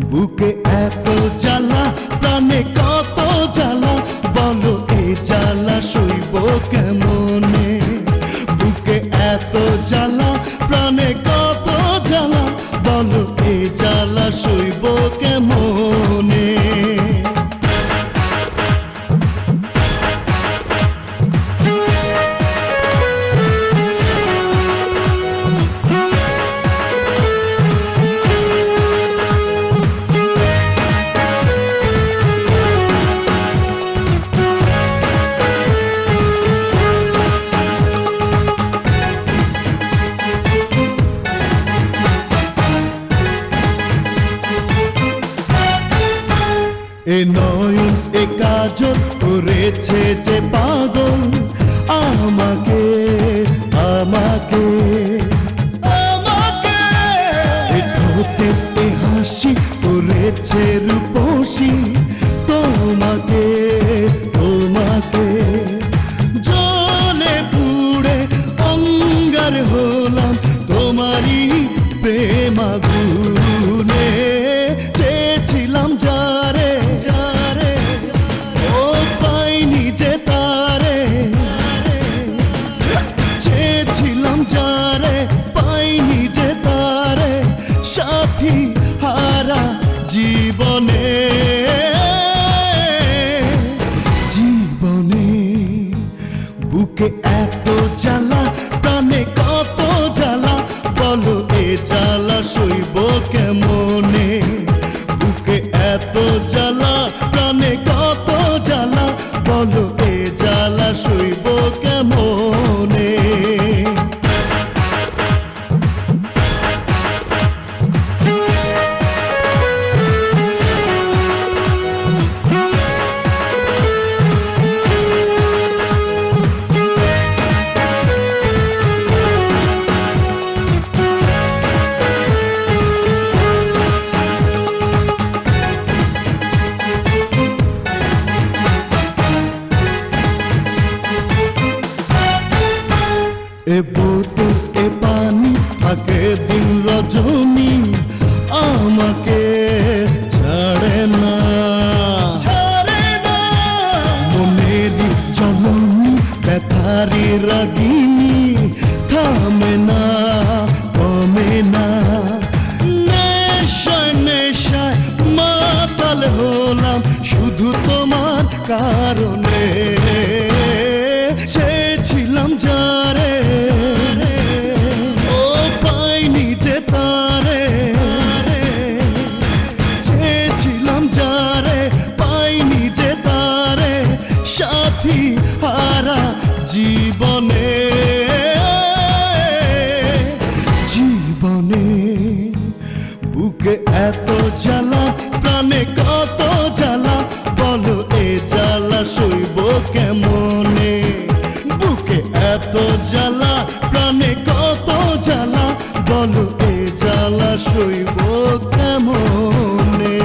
বুকে এত জ্বালা প্রাণে কা এ নয়ন এ কাজল করেছে যে পাগল। আমাকে আমাকে ছিলাম যারে, পাইনি যে তারে, সাথী হারা জীবনে। জীবনে বুকে এত জ্বালা, প্রাণে কত জ্বালা, বলো এ জ্বালা সইব কারণ কেমনে বুকে এত জ্বালা প্রাণে কত জ্বালা? বলো এ জ্বালা শৈব কেমনে?